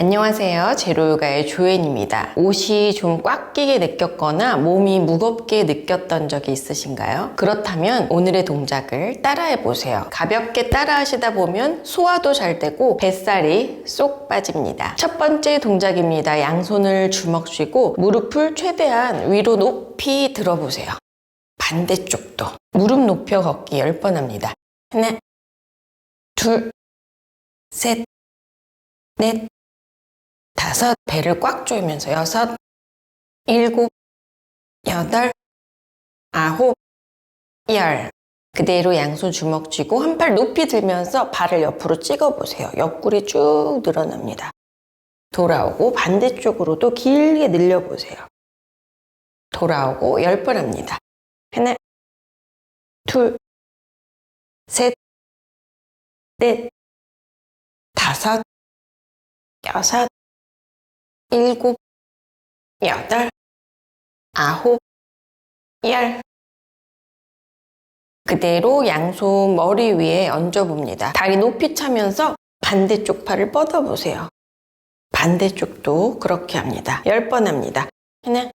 안녕하세요. 제로요가의 조앤입니다. 옷이 좀 꽉 끼게 느꼈거나 몸이 무겁게 느꼈던 적이 있으신가요? 그렇다면 오늘의 동작을 따라해 보세요. 가볍게 따라 하시다 보면 소화도 잘 되고 뱃살이 쏙 빠집니다. 첫 번째 동작입니다. 양손을 주먹 쥐고 무릎을 최대한 위로 높이 들어보세요. 반대쪽도 무릎 높여 걷기 10번 합니다. 하나, 둘, 셋, 넷, 다섯, 배를 꽉 조이면서 여섯, 일곱, 여덟, 아홉, 열. 그대로 양손 주먹 쥐고 한 팔 높이 들면서 발을 옆으로 찍어 보세요. 옆구리 쭉 늘어납니다. 돌아오고 반대쪽으로도 길게 늘려 보세요. 돌아오고 열 번 합니다. 하나, 둘, 셋, 넷, 다섯, 여섯, 일곱, 여덟, 아홉, 열. 그대로 양손 머리 위에 얹어봅니다. 다리 높이 차면서 반대쪽 팔을 뻗어보세요. 반대쪽도 그렇게 합니다. 열 번 합니다. 하나,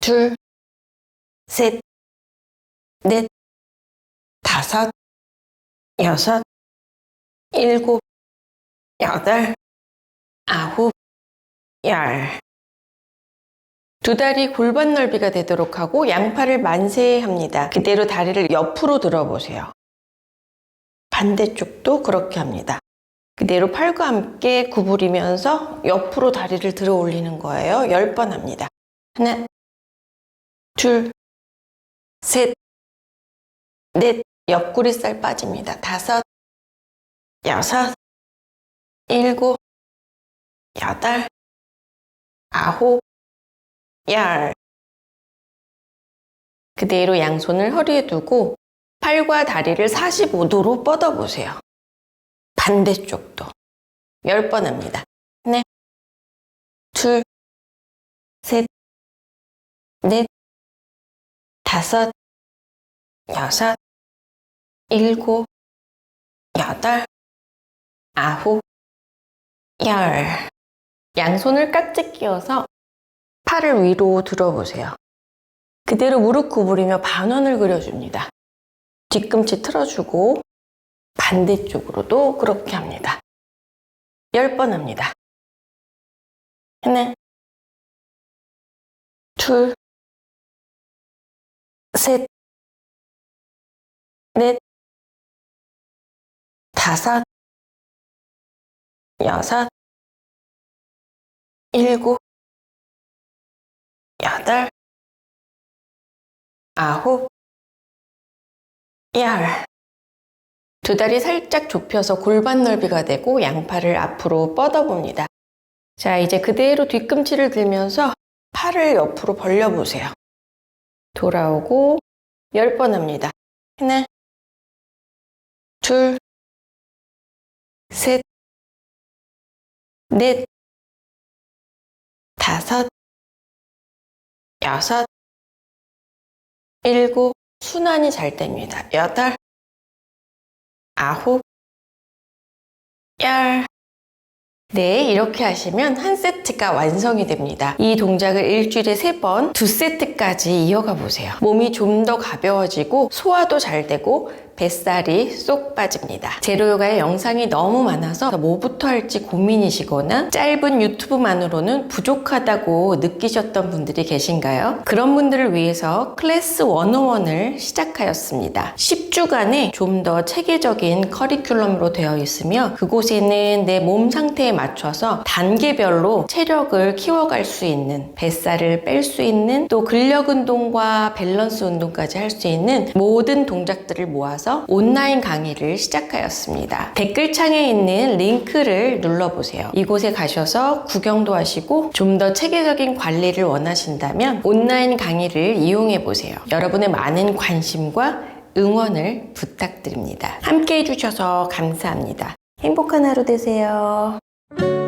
둘, 셋, 넷, 다섯, 여섯, 일곱, 여덟, 아홉, 열. 두 다리 골반 넓이가 되도록 하고 양팔을 만세합니다. 그대로 다리를 옆으로 들어보세요. 반대쪽도 그렇게 합니다. 그대로 팔과 함께 구부리면서 옆으로 다리를 들어 올리는 거예요. 열번 합니다. 하나, 둘, 셋, 넷, 옆구리 살 빠집니다. 다섯, 여섯, 일곱, 여덟, 아홉, 열. 그대로 양손을 허리에 두고 팔과 다리를 45도로 뻗어보세요. 반대쪽도. 10번 합니다. 하나, 둘, 셋, 넷, 다섯, 여섯, 일곱, 여덟, 아홉, 열. 양손을 깍지 끼워서 팔을 위로 들어보세요. 그대로 무릎 구부리며 반원을 그려줍니다. 뒤꿈치 틀어주고 반대쪽으로도 그렇게 합니다. 10번 합니다. 하나, 둘, 셋, 넷, 다섯, 여섯, 일곱, 여덟, 아홉, 열. 두 다리 살짝 좁혀서 골반 넓이가 되고 양팔을 앞으로 뻗어봅니다. 자, 이제 그대로 뒤꿈치를 들면서 팔을 옆으로 벌려보세요. 돌아오고 열번 합니다. 하나, 둘, 셋, 넷, 다섯, 여섯, 일곱, 순환이 잘 됩니다. 여덟, 아홉, 열. 네, 이렇게 하시면 한 세트가 완성이 됩니다. 이 동작을 일주일에 세 번, 두 세트까지 이어가 보세요. 몸이 좀 더 가벼워지고 소화도 잘 되고 뱃살이 쏙 빠집니다. 제로요가의 영상이 너무 많아서 뭐부터 할지 고민이시거나 짧은 유튜브만으로는 부족하다고 느끼셨던 분들이 계신가요? 그런 분들을 위해서 클래스 101을 시작하였습니다. 10주간의 좀 더 체계적인 커리큘럼으로 되어 있으며 그곳에는 내 몸 상태에 맞춰서 단계별로 체력을 키워갈 수 있는 뱃살을 뺄 수 있는 또 근력 운동과 밸런스 운동까지 할 수 있는 모든 동작들을 모아서 온라인 강의를 시작하였습니다. 댓글창에 있는 링크를 눌러보세요. 이곳에 가셔서 구경도 하시고 좀 더 체계적인 관리를 원하신다면 온라인 강의를 이용해 보세요. 여러분의 많은 관심과 응원을 부탁드립니다. 함께 해주셔서 감사합니다. 행복한 하루 되세요. thank you